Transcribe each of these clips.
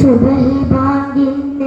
സുബഹി ബാങ്കിൻ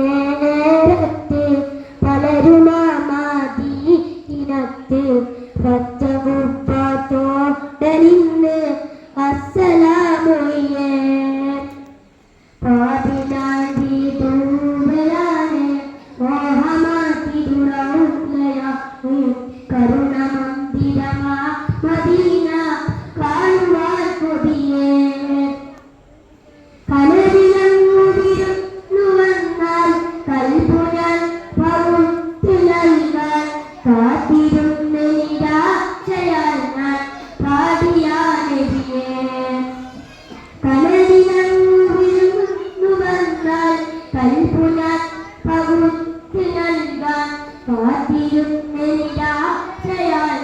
കൽപ്പുഴൽ പൗത്തു നൽകാൻ കാത്തിരുന്നിരാശയാൽ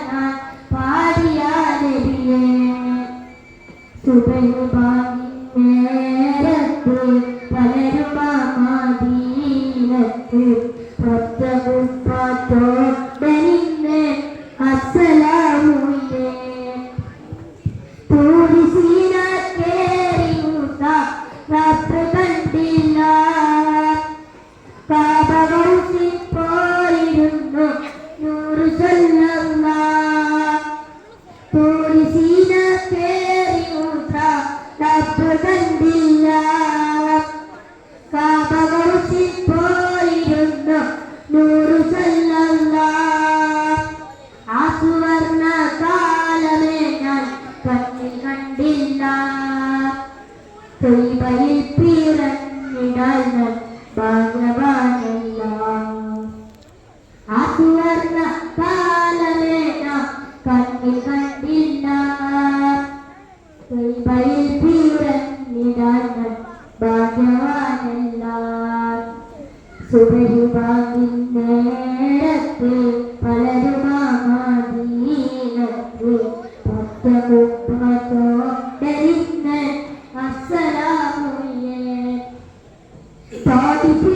ഞാൻ പാടിയാനെതിയേ സുബൈബാനിന്നേരത്ത് തൊയ്മയിൽ പിറന്നിടാൻ ഞാൻ ഭാഗ്യവാനല്ല ആ കാലമേ ഞാൻ കണ്ണിൽ കണ്ടില്ല തൊയ്മയിൽ പിറന്നിടാൻ ഞാൻ ഭാഗ്യവാനല്ല സുബഹിബാങ്ങിൻ നേരത്ത് പലരുമാമദീനത്ത് പത്തമുപ്പത്തോടരിന്ന് পার্টিতে